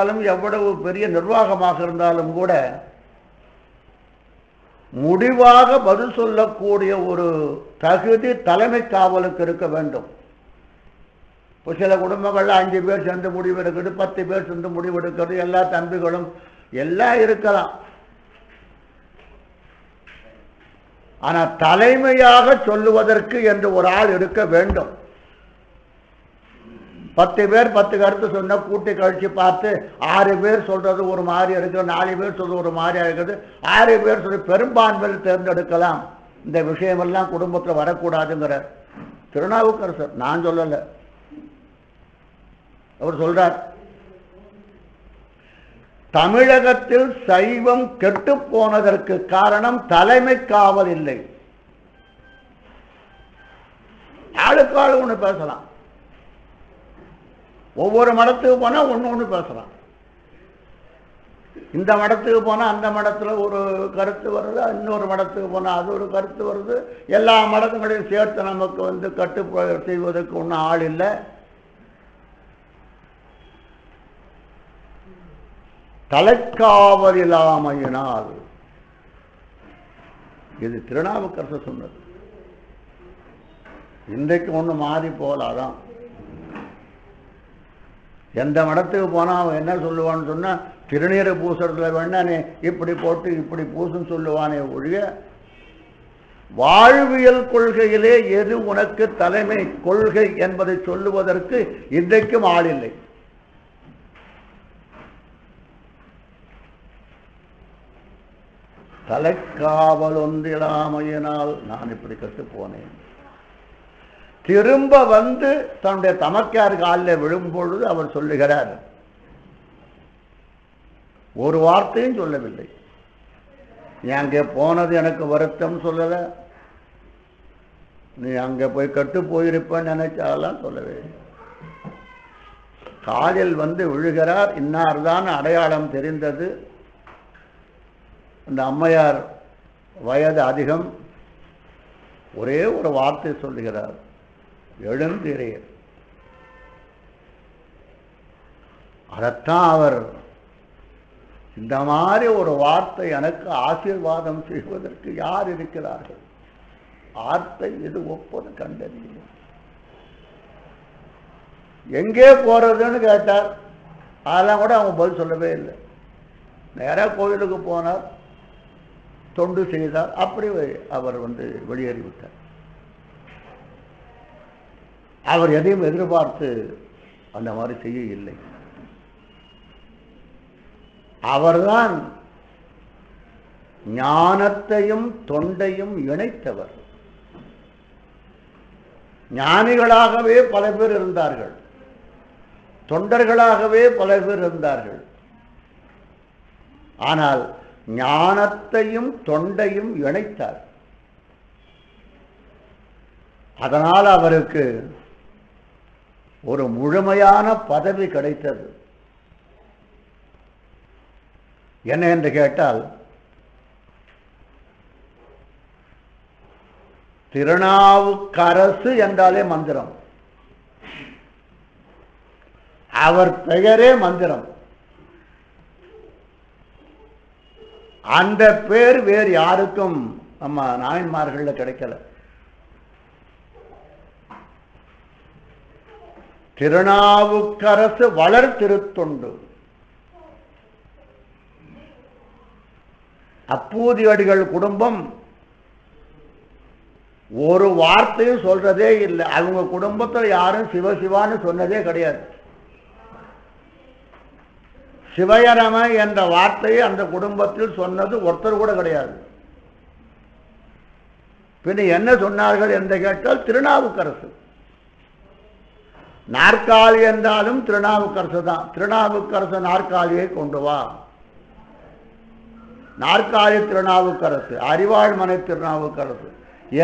இருந்தாலும் எவ்வளவு பெரிய நிர்வாகமாக இருந்தாலும் கூட முடிவாக பதில் சொல்லக்கூடிய ஒரு தகுதி தலைமை காவலுக்கு இருக்க வேண்டும். இப்போ சில குடும்பங்கள்ல அஞ்சு பேர் சேர்ந்து முடிவெடுக்கிறது பத்து பேர் சேர்ந்து முடிவெடுக்கிறது எல்லா தம்பிகளும் எல்லாம் இருக்கலாம். ஆனா தலைமையாக சொல்லுவதற்கு என்று ஒரு ஆள் இருக்க வேண்டும். பத்து பேர் பத்து கருத்து சொன்னால் கூட்டி கழிச்சு பார்த்து ஆறு பேர் சொல்றது ஒரு மாதிரி இருக்குது நாலு பேர் சொல்றது ஒரு மாதிரியா இருக்குது. ஆறு பேர் சொல்லி பெரும்பான்மையில் தேர்ந்தெடுக்கலாம். இந்த விஷயமெல்லாம் குடும்பத்தில் வரக்கூடாதுங்கிற திருநாவுக்கரசர் நான் சொல்லலை. அவர் சொல்றார் தமிழகத்தில் சைவம் கெட்டு போனதற்கு காரணம் தலைமை காவல் இல்லை. ஆளுக்கு ஆளு பேசலாம். ஒவ்வொரு மடத்துக்கு போனால் ஒன்று ஒன்று பேசலாம் இந்த மடத்துக்கு போனால் அந்த மடத்தில் ஒரு கருத்து வருது? இன்னொரு மடத்துக்கு போனால் அது ஒரு கருத்து வருது. எல்லா மடத்துங்களையும் சேர்த்து நமக்கு வந்து கட்டு செய்வதற்கு ஒன்றும் ஆள் இல்லை. தலைக்காவலிலாமையினால் இது திருநாவுக்கரசு சொன்னது. இன்றைக்கு ஒன்று மாறி போகலாதான் எந்த மடத்துக்கு போனா அவன் என்ன சொல்லுவான்னு சொன்னா திருநீரை பூசுறதுல வேணா நீ இப்படி போட்டு இப்படி பூசுன்னு சொல்லுவானே ஒழிய வாழ்வியல் கொள்கையிலே எது உனக்கு தலைமை கொள்கை என்பதை சொல்லுவதற்கு இன்றைக்கும் ஆள் இல்லை. தலைக்காவல் ஒன்றிலாமையினால் நான் இப்படி கற்றுப்போனேன் போனேன். திரும்ப வந்து தன்னுடைய தமக்கார் காலில் விழும்பொழுது அவர் சொல்லுகிறார். ஒரு வார்த்தையும் சொல்லவில்லை. நீ அங்கே போனது எனக்கு வருத்தம் சொல்லலை. நீ அங்கே போய் கட்டு போயிருப்பேன்னு நினைச்சாலாம் சொல்லவே காலில் வந்து விழுகிறார். இன்னார் தான் அடையாளம் தெரிந்தது. அந்த அம்மையார் வயது அதிகம். ஒரே ஒரு வார்த்தை சொல்லுகிறார். எழுந்திரீர். அதைத்தான் அவர் இந்த மாதிரி ஒரு வார்த்தை எனக்கு ஆசீர்வாதம் செய்வதற்கு யார் இருக்கிறார்கள்? வார்த்தை இது ஒப்பது கண்டறியும் எங்கே போறதுன்னு கேட்டார். அதெல்லாம் கூட அவங்க பதில் சொல்லவே இல்லை. நேராக கோயிலுக்கு போனார். தொண்டு செய்தார். அப்படி அவர் வந்து வெளியேறிவிட்டார். அவர் எதையும் எதிர்பார்த்து அந்த மாதிரி செய்ய இல்லை அவர்தான் ஞானத்தையும் தொண்டையும் இணைத்தவர். ஞானிகளாகவே பல பேர் இருந்தார்கள். தொண்டர்களாகவே பல பேர் இருந்தார்கள். ஆனால் ஞானத்தையும் தொண்டையும் இணைத்தார். அதனால் அவருக்கு ஒரு முழுமையான பதவி கிடைத்தது. என்ன என்று கேட்டால் திருநாவுக்கரசு என்றாலே மந்திரம். அவர் பெயரே மந்திரம். அந்த பேர் வேறு யாருக்கும் நம்ம நாயன்மார்கள்ல கிடைக்கல. திருநாவுக்கரசு வளர் திருத்தொண்டு அப்பூதியடிகள் குடும்பம் ஒரு வார்த்தையும் சொல்றதே இல்லை. அவங்க குடும்பத்தில் யாரும் சிவசிவான்னு சொன்னதே கிடையாது. சிவயரம என்ற வார்த்தையை அந்த குடும்பத்தில் சொன்னது ஒருத்தர் கூட கிடையாது. பின்ன என்ன சொன்னார்கள் என்று கேட்டால் திருநாவுக்கரசு. நாற்காலி என்றாலும் திருநாவுக்கரசு தான் திருநாவுக்கரசு நாற்காலியை கொண்டு வா. நாற்காலி திருநாவுக்கரசு அறிவாழ்மனை திருநாவுக்கரசு.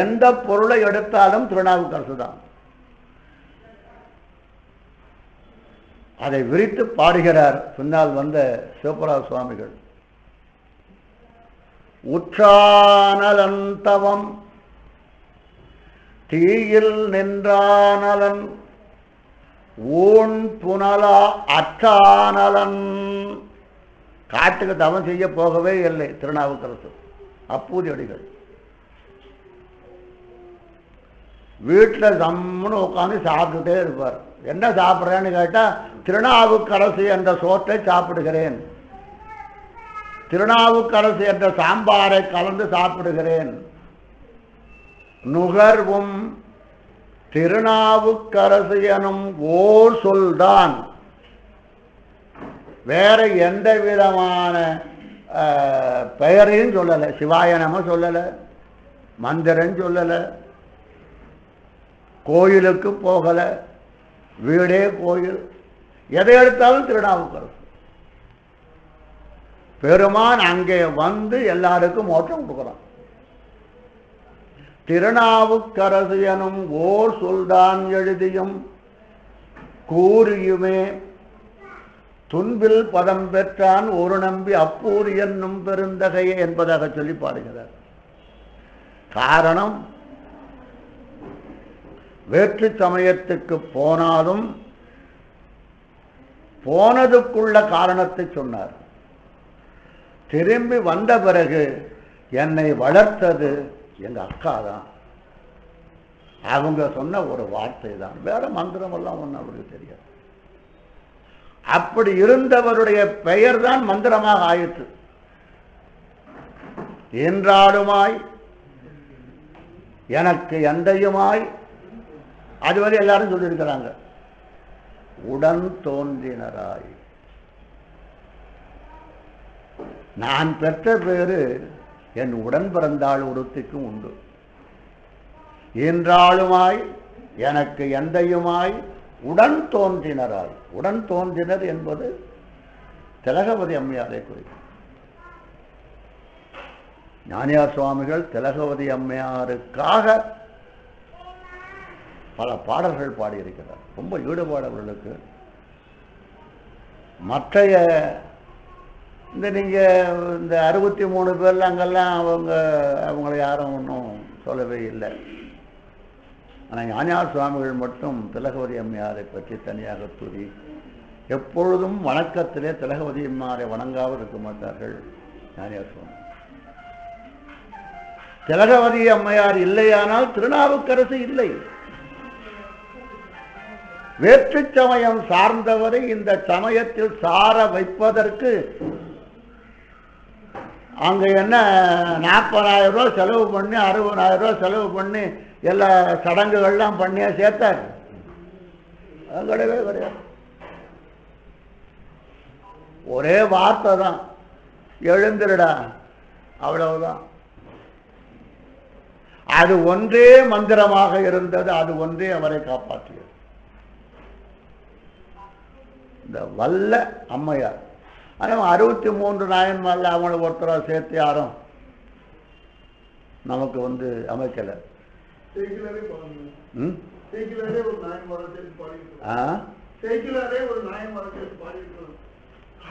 எந்த பொருளை எடுத்தாலும் திருநாவுக்கரசு தான் அதை விரித்து பாடுகிறார் பின்னால் வந்த சிவபுரா சுவாமிகள். உற்றானலந்தவம் தீயில் நின்றானலன் ஊன் புனலா அற்றானலன். காட்டுக்கு தவம் செய்ய போகவே இல்லை திருநாவுக்கரசு. அப்பூதி அடிகள். வீட்டில் சம்முன்னு உட்காந்து சாப்பிட்டுட்டே இருப்பார். என்ன சாப்பிட்றேன்னு கேட்டால் திருநாவுக்கரசு என்ற சோற்றை சாப்பிடுகிறேன். திருநாவுக்கரசு என்ற சாம்பாரை கலந்து சாப்பிடுகிறேன். நுகர்வும் திருநாவுக்கரசு எனும் ஓர் சொல்தான். வேற எந்த விதமான பெயரையும் சொல்லலை. சிவாயனமும் சொல்லலை. மந்திரம் சொல்லலை. கோயிலுக்கு போகலை. வீடே கோயில். எதை எடுத்தாலும் திருநாவுக்கரசு. பெருமான் அங்கே வந்து எல்லாருக்கும் மோட்டம் கொடுக்குறான். திருநாவுக்கரசு எனும் ஓர் சொல்தான் எழுதியும் கூறியுமே. துன்பில் பதம் பெற்றான் ஒரு நம்பி அப்பூர் என்னும் பெருந்தகையே என்பதாக சொல்லி பாடுகிறார். காரணம் வேற்று சமயத்துக்கு போனாலும் போனதுக்குள்ள காரணத்தை சொன்னார். திரும்பி வந்த பிறகு என்னை வளர்த்தது எங்க அக்கா தான். அவங்க சொன்ன ஒரு வார்த்தை தான். வேற மந்திரம் எல்லாம் அவருக்கு தெரியாது. அப்படி இருந்தவருடைய பெயர் தான் மந்திரமாக ஆயிற்று. என்றாடுமாய் எனக்கு எந்தையுமாய். அதுவரை எல்லாரும் சொல்லியிருக்கிறாங்க. உடன் தோன்றினராய். நான் பெற்ற பேரு என் உடன் பிறந்தாள் ஒருத்திக்கும் உண்டு. என்றாலுமாய் எனக்கு எந்தையுமாய் உடன் தோன்றினராய். உடன் தோன்றினர் என்பது திலகவதி அம்மையாரை குறிக்கும். ஞானியார் சுவாமிகள் திலகவதி அம்மையாருக்காக பல பாடல்கள் பாடியிருக்கிறார். ரொம்ப ஈடுபாடு அவர்களுக்கு மற்றைய இந்த நீங்கள் இந்த அறுபத்தி மூணு பேரில் அங்கெல்லாம் அவங்க அவங்கள யாரும் ஒன்றும் சொல்லவே இல்லை. ஆனால் ஞானியார் சுவாமிகள் மட்டும் திலகவதி அம்மையாரை பற்றி தனியாக கூறி எப்பொழுதும் வணக்கத்திலே திலகவதி அம்மாரை வணங்காமல் இருக்க மாட்டார்கள் ஞானியார் சுவாமி. திலகவதி அம்மையார் இல்லையானால் திருநாவுக்கரசு இல்லை. வேற்று சமயம் சார்ந்தவரை இந்த சமயத்தில் சார வைப்பதற்கு அங்கே என்ன நாற்பதாயிரம் ரூபா செலவு பண்ணி அறுபதாயிரம் செலவு பண்ணி எல்லா சடங்குகள்லாம் பண்ணியே சேர்த்தார். கிடையவே கிடையாது. ஒரே வார்த்தை தான். எழுந்திருடா. அவ்வளவுதான். அது ஒன்றே மந்திரமாக இருந்தது அது ஒன்றே அவரை காப்பாற்றியது. இந்த வல்ல அம்மையார். ஆனால் அறுபத்தி மூன்று நாயன்மாரில் அவங்கள ஒருத்தராக சேர்த்து யாரும் நமக்கு வந்து அமைக்கலை.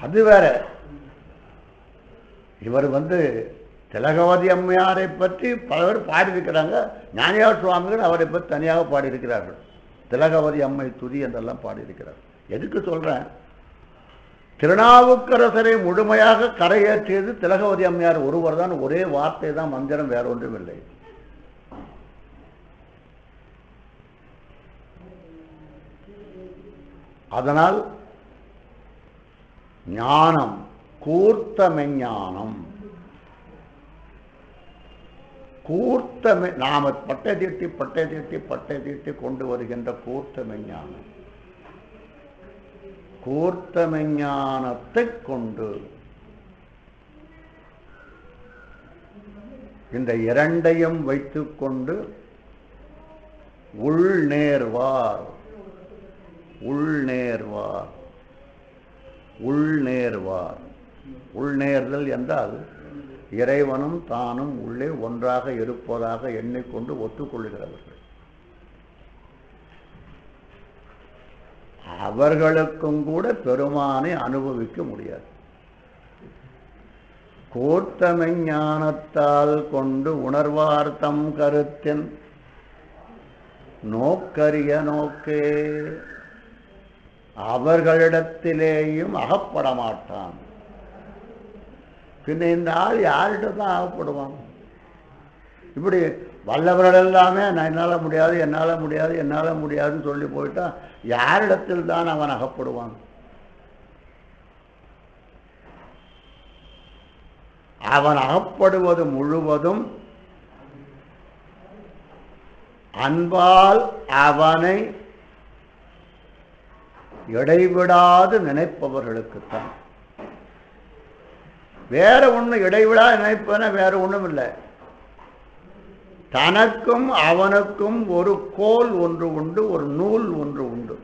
அது வேற. இவர் வந்து திலகவதி அம்மையாரை பற்றி பல பேர் பாடியிருக்கிறாங்க. ஞானியார் சுவாமிகள் அவரை பற்றி தனியாக பாடியிருக்கிறார்கள். திலகவதி அம்மை துதி என்றெல்லாம் பாடியிருக்கிறார். எதுக்கு சொல்றேன்? திருநாவுக்கரசரை முழுமையாக கரையேற்றியது திலகவதி அம்மையார் ஒருவர் தான். ஒரே வார்த்தை தான் மந்திரம் வேற ஒன்றும் இல்லை. அதனால் ஞானம் கூர்த்த மெஞ்ஞானம் கூர்த்த நாம பட்டை தீட்டி பட்டை தீட்டி பட்டை தீட்டி கொண்டு வருகின்ற கூர்த்த மெஞ்ஞானம் கூர்த்தமெஞ்ஞானத்தைக் கொண்டு. இந்த இரண்டையும் வைத்துக்கொண்டு உள்நேர்வார். உள்நேர்வார். உள்நேர்வார். உள்நேர்தல் என்றால் இறைவனும் தானும் உள்ளே ஒன்றாக இருப்பதாக எண்ணிக்கொண்டு ஒத்துக்கொள்கிறவர்கள். அவர்களுக்கும் கூட பெருமானை அனுபவிக்க முடியாது. கோர்த்தமை ஞானத்தால் கொண்டு உணர்வார்த்தம் கருத்தின். நோக்கரிய நோக்கே. அவர்களிடத்திலேயும் அகப்பட மாட்டான். பின்ன இந்த ஆள் யார்கிட்ட தான் அகப்படுவான்? இப்படி வல்லவர்கள் எல்லாமே நான் என்னால் முடியாது என்னால் முடியாது என்னால் முடியாதுன்னு சொல்லி போயிட்டா யாரிடத்தில் தான் அவன் அகப்படுவான்? அவன் அகப்படுவது முழுவதும் அன்பால் அவனை இடைவிடாது நினைப்பவர்களுக்குத்தான். வேற ஒன்று இடைவிடா நினைப்பன வேற ஒன்றும் இல்லை தனக்கும் அவனுக்கும் ஒரு கோல் ஒன்று உண்டு ஒரு நூல் ஒன்று உண்டு.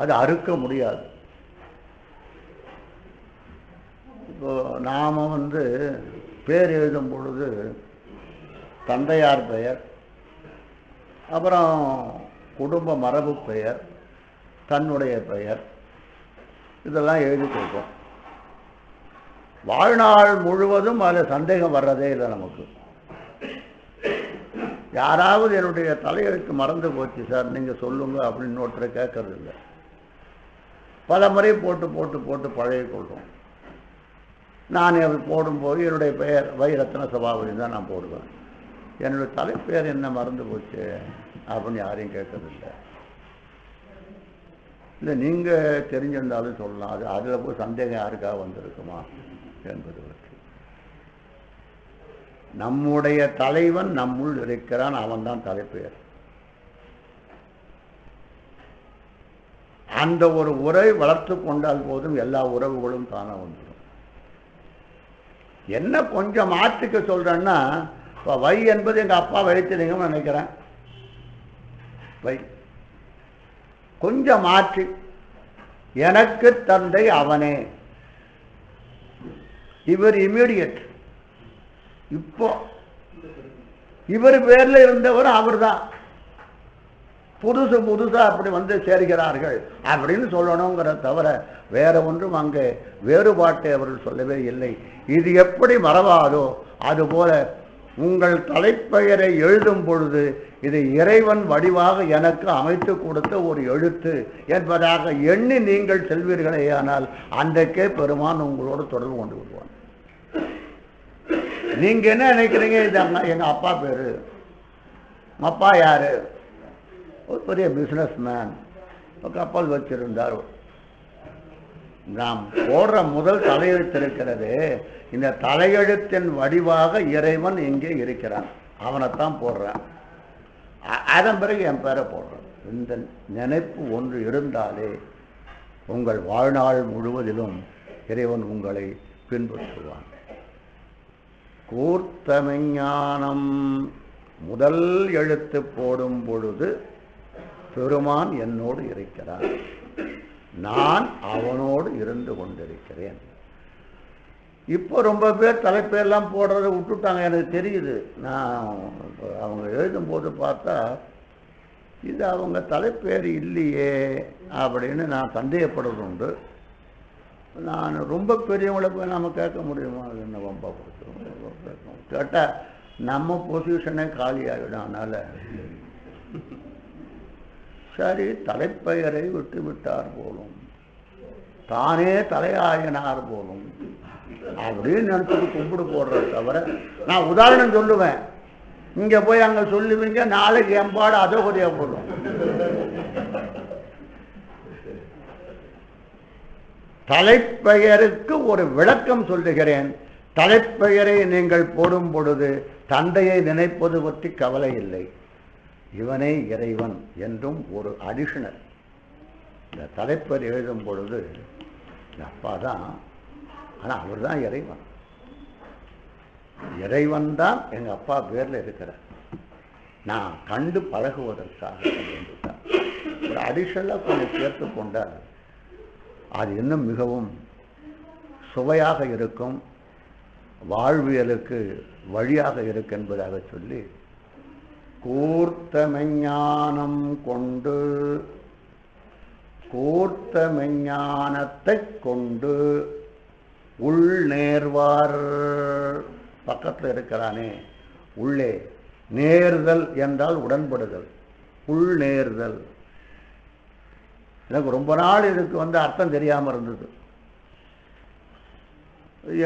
அது அறுக்க முடியாது. இப்போ நாம் வந்து பேர் எழுதும் பொழுது தந்தையார் பெயர் அப்புறம் குடும்ப மரபு பெயர் தன்னுடைய பெயர் இதெல்லாம் எழுதி கொடுப்போம் வாழ்நாள் முழுவதும் அதில் சந்தேகம் வர்றதே இல்லை நமக்கு. யாராவது என்னுடைய தலையெழுத்து மறந்து போச்சு சார். நீங்கள் சொல்லுங்க அப்படின்னு ஒருத்தரை கேட்கறது இல்லை பல முறை போட்டு போட்டு போட்டு பழகிக்கொள்வோம் நான் அது போடும்போது என்னுடைய பெயர் வைரத்ன சபாபதி தான் நான் போடுவேன். என்னுடைய தலைப்பெயர் என்ன மறந்து போச்சு அப்படின்னு யாரையும் கேட்கறதில்லை இல்லை நீங்கள் தெரிஞ்சிருந்தாலும் சொல்லலாம். அது அதில் போய் சந்தேகம் யாருக்காக வந்திருக்குமா? என்பது நம்முடைய தலைவன் நம்முள் இருக்கிறான் அவன்தான் தலைப்பெயர். அந்த ஒரு உறவை வளர்த்து கொண்டால் போதும் எல்லா உறவுகளும் தானே வந்துடும். என்ன கொஞ்சம் மாற்றுக்கு சொல்றேன்னா இப்போ வை என்பது எங்க அப்பா வைத்திருங்கன்னு நினைக்கிறேன். வை. கொஞ்சம் மாற்றி எனக்கு தந்தை அவனே. இவர் இமீடியட் இப்போ இவர் பேர்ல இருந்தவர் அவர்தான். புதுசு புதுசா அப்படி வந்து சேர்கிறார்கள் அப்படின்னு சொல்லணுங்கிற தவிர வேற ஒன்றும் அங்கே வேறுபாட்டை அவர்கள் சொல்லவே இல்லை. இது எப்படி மறவாதோ அதுபோல உங்கள் தலைப்பெயரை எழுதும் பொழுது இது இறைவன் வடிவாக எனக்கு அமைத்து கொடுத்த ஒரு எழுத்து என்பதாக எண்ணி நீங்கள் செல்வீர்களே ஆனால் அன்றைக்கே பெருமான் உங்களோடு தொடர்பு கொண்டு விடுவான் நீங்க என்ன நினைக்கிறீங்க? இது எங்கள் எங்க அப்பா பேரு. அப்பா யாரு? ஒரு பெரிய பிசினஸ் மேன் கப்பல் வச்சிருந்தார். நாம் போடுற முதல் தலையெழுத்து இருக்கிறது இந்த தலையெழுத்தின் வடிவாக இறைவன் இங்கே இருக்கிறான். அவனைத்தான் போடுறான். அதன் பிறகு என் பேரை போடுறான். இந்த நினைப்பு ஒன்று இருந்தாலே உங்கள் வாழ்நாள் முழுவதிலும் இறைவன் உங்களை பின்பற்றுவான். கூர்த்தமெஞ்ஞானம் முதல் எழுத்து போடும் பொழுது பெருமான் என்னோடு இருக்கிறான் நான் அவனோடு இருந்து கொண்டிருக்கிறேன். இப்போ ரொம்ப பேர் தலைப்பெல்லாம் போடுறதை விட்டுட்டாங்க எனக்கு தெரியுது. நான் அவங்க எழுதும்போது பார்த்தா இது அவங்க தலைப்பேர் இல்லையே அப்படின்னு நான் சந்தேகப்படுறது உண்டு நான் ரொம்ப பெரியவங்களை போய் நம்ம கேட்க முடியுமா? அது என்ன வம்பா கொடுத்துருவோம் கேட்டால் நம்ம பொசிஷனே காலியாகிடும் அதனால். சரி தலைப்பெயரை விட்டு விட்டார் போலும். தானே தலையாயினார் போலும். அப்படின்னு நினச்சிட்டு கும்பிடு போடுறத தவிர நான் உதாரணம் சொல்லுவேன். இங்கே போய் அங்கே சொல்லுவீங்க நாளைக்கு எம்பாடு அதோகதியா போடும். தலைப்பெயருக்கு ஒரு விளக்கம் சொல்லுகிறேன். தலைப்பெயரை நீங்கள் போடும் பொழுது தந்தையை நினைப்பது பற்றி கவலை இல்லை. இவனே இறைவன் என்றும் ஒரு அடிஷனல் இந்த தலைப்பெயர் எழுதும் பொழுது இந்த அப்பா தான் ஆனால் அவர் தான் இறைவன். இறைவன் தான் எங்கள் அப்பா பேரில் இருக்கிறார். நான் கண்டு பழகுவதற்காக ஒரு அடிஷனலாக கொஞ்சம் சேர்த்து கொண்டால் அது இன்னும் மிகவும் சுவையாக இருக்கும் வாழ்வியலுக்கு வழியாக இருக்கு என்பதாக சொல்லி கூர்த்தமெஞ்ஞானம் கொண்டு கூர்த்தமெஞ்ஞானத்தை கொண்டு உள் நேர்வார் பக்கத்தில் இருக்கிறானே உள்ளே. நேர்தல் என்றால் உடன்படுதல் உள் நேர்தல். எனக்கு ரொம்ப நாள் இதுக்கு வந்து அர்த்தம் தெரியாமல் இருந்தது.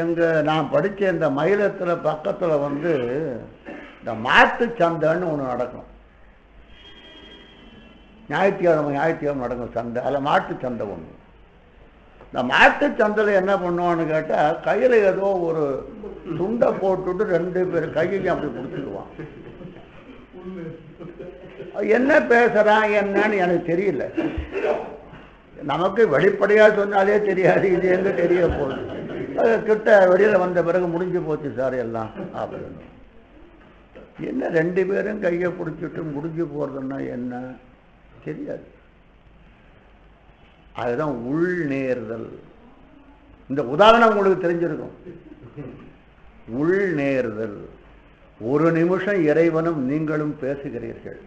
எங்கள் நான் படித்த இந்த மயிலத்தில் பக்கத்தில் வந்து இந்த மாட்டு சந்தைன்னு ஒன்று நடக்கும். ஞாயிற்றுக்கிழமை ஞாயிற்றுக்கிழமை நடக்கும் சந்தை. அதில் மாட்டு சந்தை ஒன்று இந்த மாட்டு சந்தையில் என்ன பண்ணுவான்னு கேட்டால் கையில் ஏதோ ஒரு துண்டை போட்டுட்டு ரெண்டு பேர் கையிலையும் அப்படி பிடிச்சிடுவான் என்ன பேசுறான் என்னன்னு எனக்கு தெரியல. நமக்கு வெளிப்படையா சொன்னாலே தெரியாது இது எங்க தெரிய போகுது. கிட்ட வெளியில வந்த பிறகு முடிஞ்சு போச்சு சார் எல்லாம். அப்படின்னு என்ன ரெண்டு பேரும் கையை பிடிச்சிட்டு முடிஞ்சு போறதுன்னா என்ன? தெரியாது. அதுதான் உள் நேர்தல். இந்த உதாரணம் உங்களுக்கு தெரிஞ்சிருக்கும். உள் நேர்தல். ஒரு நிமிஷம் இறைவனும் நீங்களும் பேசுகிறீர்கள்.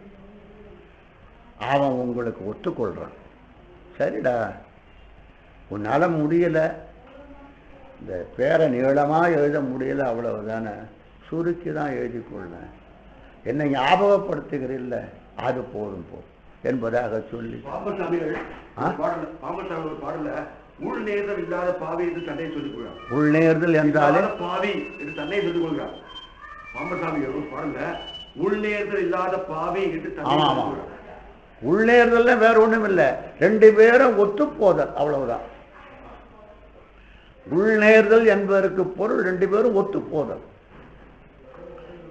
அவன் உங்களுக்கு ஒத்துக்கொள்றான். சரிடா. உன்னால முடியல. இந்த பேரை நீளமா எழுத முடியல அவ்வளவுதானே. சுருக்கி தான் எழுதி கொள்ளேன் என்னை ஞாபகப்படுத்துகிறீல்ல அது போதும் போ என்பதாக சொல்லி. பாம்பசாமிகள் ஆ? பாடல பாம்பசாமி ஒரு பாடல உள் நேரம் இல்லாத பாவி என்று தன்னை சொல்லிக் கொள்கிறார் உள்நேர்தல் என்றாலே? பாவி என்று தன்னை சொல்லிக் கொள்கிறார் பாம்பசாமிகள் ஒரு பாடல உள் நேர்தல் இல்லாத பாவி என்று தன்னை ஆமா, வேற ஒன்றும் இல்லை. ரெண்டு பேரும் ஒத்துப்போதல் அவ்வளவுதான். உள்நேர்தல் என்பதற்கு பொருள் ரெண்டு பேரும் ஒத்துப்போதல்.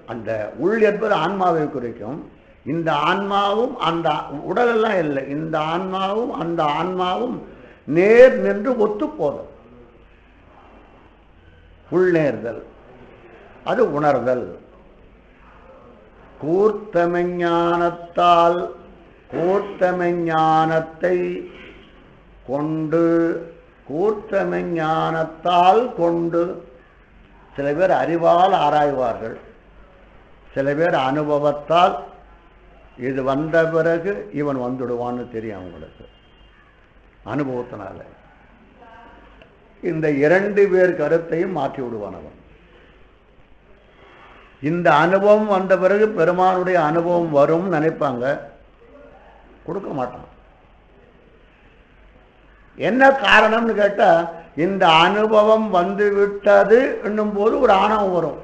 அந்த உள் என்பது ஆன்மாவை குறிக்கும். இந்த ஆன்மாவும் அந்த உடலெல்லாம் இல்லை. இந்த ஆன்மாவும் அந்த ஆன்மாவும் நேர் நின்று ஒத்துப்போதல். உள்நேர்தல். அது உணர்தல். கூர்த்தமெஞ்ஞானத்தால் கூர்த்தமெஞ்ஞானத்தை கொண்டு கூர்த்தமெஞ்ஞானத்தால் கொண்டு சில பேர் அறிவால் ஆராய்வார்கள். சில பேர் அனுபவத்தால் இது வந்த பிறகு இவன் வந்துடுவான்னு தெரியும் அவங்களுக்கு அனுபவத்தினால. இந்த இரண்டு பேர் கருத்தையும் மாற்றி விடுவான் அவன். இந்த அனுபவம் வந்த பிறகு பெருமானுடைய அனுபவம் வரும்னு நினைப்பாங்க. கொடுக்க மாட்டான். என்ன காரணம்னு கேட்டால் இந்த அனுபவம் வந்து விட்டது என்னும் போது ஒரு ஆணவம் வரும்.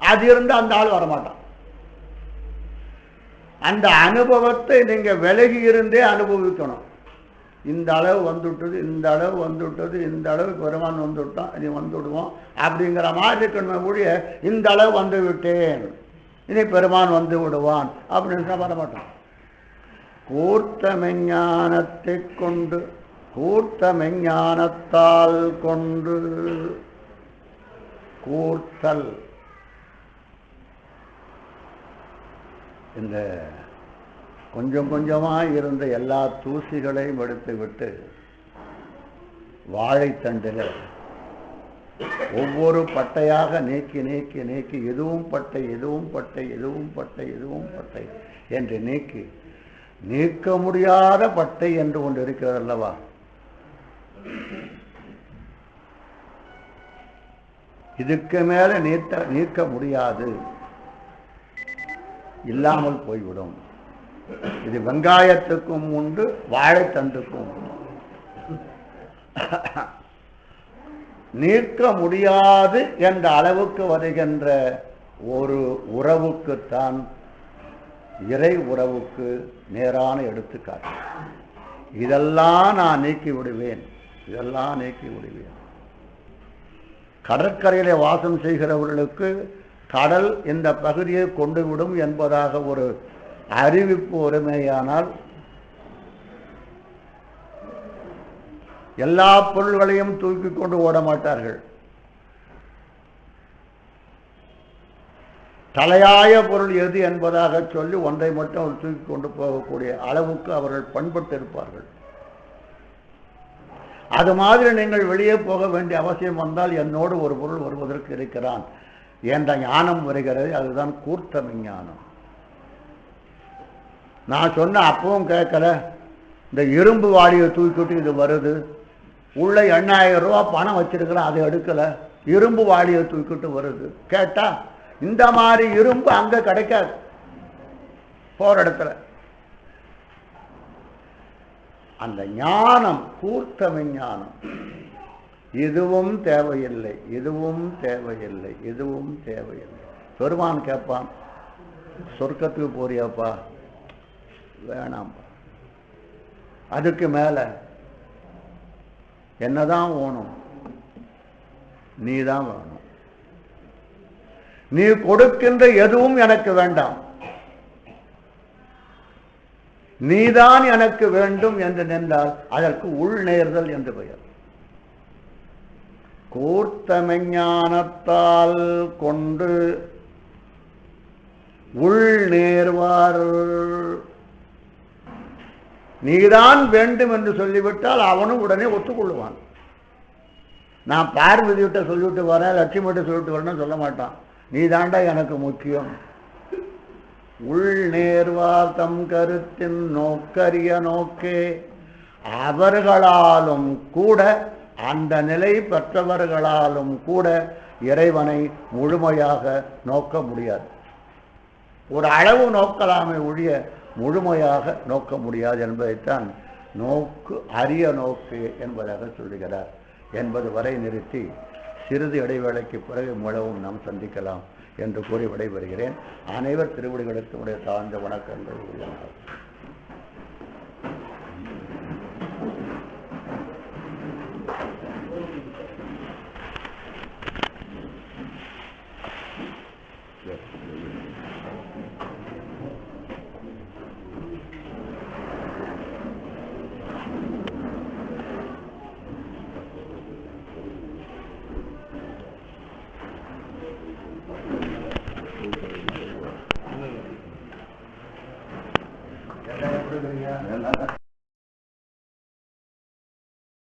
அது இருந்து அந்த ஆள் வரமாட்டான். அந்த அனுபவத்தை நீங்கள் விலகி இருந்தே அனுபவிக்கணும். இந்த அளவு வந்துவிட்டது இந்த அளவு வந்துவிட்டது இந்த அளவு பெருமான் வந்துவிட்டான் இனி வந்துவிடுவோம் அப்படிங்கிற மாதிரி இருக்கணுமே ஒழிய இந்த அளவு வந்து விட்டேன். இனி பெருமான் வந்து விடுவான் அப்படின்னு சொன்னா வரமாட்டான் கூர்த்தமெஞ்ஞானத்தை கொண்டு கூர்த்தமெஞ்ஞானத்தால் கொண்டு கூர்த்தல். இந்த கொஞ்சம் கொஞ்சமாக இருந்த எல்லா தூசிகளையும் எடுத்து விட்டு வாழைத்தண்டில் ஒவ்வொரு பட்டையாக நீக்கி நீக்கி நீக்கி எதுவும் பட்டை எதுவும் பட்டை எதுவும் பட்டை எதுவும் பட்டை என்று நீக்கி. நீக்க முடியாத பட்டை என்று ஒன்று இருக்கிறது அல்லவா? இதுக்கு மேல நீட்ட நீக்க முடியாது. இல்லாமல் போய்விடும். இது வெங்காயத்துக்கும் உண்டு வாழைத்தண்டுக்கும் உண்டு. நீக்க முடியாது என்ற அளவுக்கு வருகின்ற ஒரு உறவுக்குத்தான் இறை உறவுக்கு நேரான எடுத்துக்காட்டு. இதெல்லாம் நான் நீக்கி விடுவேன். இதெல்லாம் நீக்கி விடுவேன். கடற்கரையிலே வாசம் செய்கிறவர்களுக்கு கடல் இந்த பகுதியை கொண்டு விடும் என்பதாக ஒரு அறிவிப்பு ஒருமையானால் எல்லா பொருள்களையும் தூக்கி கொண்டு ஓட மாட்டார்கள். தலையாய பொருள் எது என்பதாக சொல்லி ஒன்றை மட்டும் அவர் தூக்கி கொண்டு போகக்கூடிய அளவுக்கு அவர்கள் பண்பட்டு இருப்பார்கள் அது மாதிரி நீங்கள் வெளியே போக வேண்டிய அவசியம் வந்தால் என்னோடு ஒரு பொருள் வருவதற்கு இருக்கிறான். என்ற ஞானம் வருகிறது. அதுதான் கூர்த்த விஞ்ஞானம் நான் சொன்ன அப்பவும் கேட்கல. இந்த இரும்பு வாடியை தூக்கிட்டு இது வருது. உள்ள எண்ணாயிரம் ரூபா பணம் வச்சிருக்கிறோம் அதை எடுக்கல. இரும்பு வாளியை தூக்கிட்டு வருது. கேட்டா இந்த மாதிரி இரும்பு அங்க கிடைக்காது. போற இடத்துல. அந்த ஞானம் கூர்த்த விஞ்ஞானம் இதுவும் தேவையில்லை இதுவும் தேவையில்லை இதுவும் தேவையில்லை. பெருமான் கேட்பான் சொர்க்கத்துக்கு போறியாப்பா? வேணாம்ப்பா அதுக்கு மேல என்னதான் ஓணும்? நீ தான் வேணும் நீ கொடுக்கின்ற எதுவும் எனக்கு வேண்டாம். நீதான் எனக்கு வேண்டும் என்று நின்றால் அதற்கு உள்நேர்தல் என்று பெயர். கூர்த்தமெஞ்ஞானத்தால் கொண்டு உள்நேர்வார் நீதான் வேண்டும் என்று சொல்லிவிட்டால் அவனும் உடனே ஒத்துக்கொள்ளுவான் நான் பார்வதியிட்ட சொல்லிவிட்டு வரேன் லட்சுமிகிட்ட சொல்லிட்டு வரேன்னு சொல்ல மாட்டான். நீ தாண்டா எனக்கு முக்கியம். உள் நேர்வார் கருத்தின் நோக்கரிய நோக்கே அவர்களாலும் கூட அந்த நிலை பெற்றவர்களாலும் கூட இறைவனை முழுமையாக நோக்க முடியாது. ஒரு அளவு நோக்கலாமே ஒழிய முழுமையாக நோக்க முடியாது என்பதைத்தான் நோக்கு அரிய நோக்கு என்பதாக சொல்லுகிறார். என்பது வரை நிறுத்தி சிறிது இடைவேளைக்கு பிறகு முழவும் நாம் சந்திக்கலாம் என்று கூறி விடைபெறுகிறேன். அனைவர் திருவடிகளுக்கு உடைய தாழ்ந்த வணக்கங்கள். உள்ளன